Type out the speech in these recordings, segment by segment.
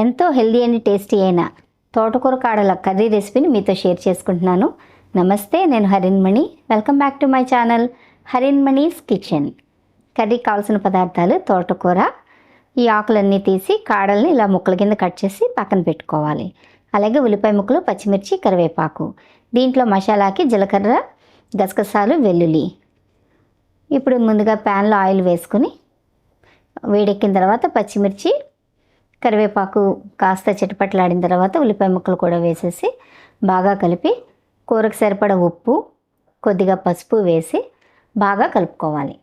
ఎంతో healthy and tasty అయిన తోటకూర కాడల కర్రీ రెసిపీని మీతో షేర్ చేసుకుంటున్నాను. నమస్తే నేను Harinmani welcome back to my channel Harinmani's kitchen. Curry కావాల్సిన పదార్థాలు తోటకూర ఈ ఆకులన్నీ తీసి కాడల్ని ఇలా ముక్కల కింద కట్ చేసి పక్కన పెట్టుకోవాలి. అలాగే ఉల్లిపాయ ముక్కలు పచ్చిమిర్చి కరివేపాకు. దీంట్లో మసాలాకి జీలకర్ర గసగసాలు వెల్లుల్లి. ఇప్పుడు ముందుగా ప్యాన్లో ఆయిల్ వేసుకుని వేడెక్కిన తర్వాత పచ్చిమిర్చి కరివేపాకు కాస్త చిటపట్లాడిన తర్వాత ఉల్లిపాయ ముక్కలు కూడా వేసేసి బాగా కలిపి కూరకు సరిపడ ఉప్పు కొద్దిగా పసుపు వేసి బాగా కలుపుకోవాలి.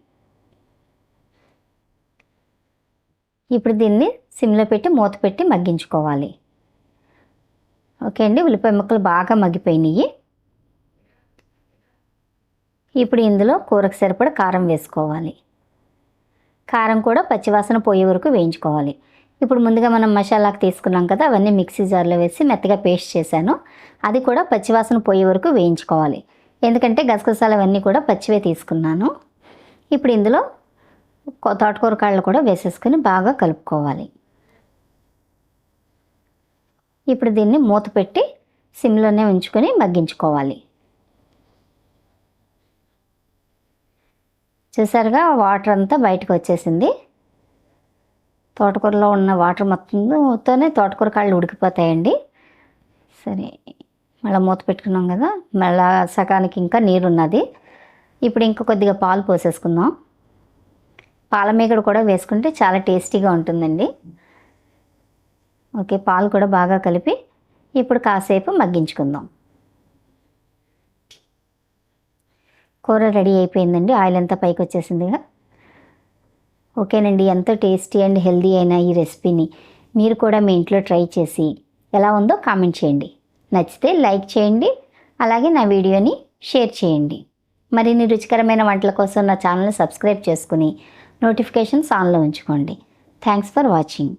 ఇప్పుడు దీన్ని సిమ్లో పెట్టి మూత పెట్టి మగ్గించుకోవాలి. ఓకే అండి ఉల్లిపాయ ముక్కలు బాగా మగ్గిపోయినాయి. ఇప్పుడు ఇందులో కూరకు సరిపడ కారం వేసుకోవాలి. కారం కూడా పచ్చివాసన పోయే వరకు వేయించుకోవాలి. ఇప్పుడు ముందుగా మనం మసాలాకు తీసుకున్నాం కదా అవన్నీ మిక్సీ జార్లో వేసి మెత్తగా పేస్ట్ చేశాను. అది కూడా పచ్చివాసన పోయే వరకు వేయించుకోవాలి. ఎందుకంటే గసగసాలు అవన్నీ కూడా పచ్చివే తీసుకున్నాను. ఇప్పుడు ఇందులో తోటకూర కాళ్ళు కూడా వేసేసుకొని బాగా కలుపుకోవాలి. ఇప్పుడు దీన్ని మూత పెట్టి సిమ్లోనే ఉంచుకొని మగ్గించుకోవాలి. చూసారుగా వాటర్ అంతా బయటకు వచ్చేసింది. తోటకూరలో ఉన్న వాటర్ మొత్తంతోనే తోటకూర కాళ్ళు ఉడికిపోతాయండి. సరే మళ్ళీ మూత పెట్టుకున్నాం కదా మళ్ళీ సగానికి ఇంకా నీరు ఉన్నది ఇప్పుడు ఇంకా కొద్దిగా పాలు పోసేసుకుందాం. పాలమీగడ కూడా వేసుకుంటే చాలా టేస్టీగా ఉంటుందండి. ఓకే పాలు కూడా బాగా కలిపి ఇప్పుడు కాసేపు మగ్గించుకుందాం. కూర రెడీ అయిపోయిందండి ఆయిల్ అంతా పైకి వచ్చేసిందిగా ఓకేనండి ఎంతో టేస్టీ అండ్ హెల్దీ అయిన ఈ రెసిపీని మీరు కూడా మీ ఇంట్లో ట్రై చేసి ఎలా ఉందో కామెంట్ చేయండి. నచ్చితే లైక్ చేయండి అలాగే నా వీడియోని షేర్ చేయండి. మరిన్ని రుచికరమైన వంటల కోసం నా ఛానల్ని సబ్స్క్రైబ్ చేసుకుని నోటిఫికేషన్స్ ఆన్లో ఉంచుకోండి. Thanks for watching.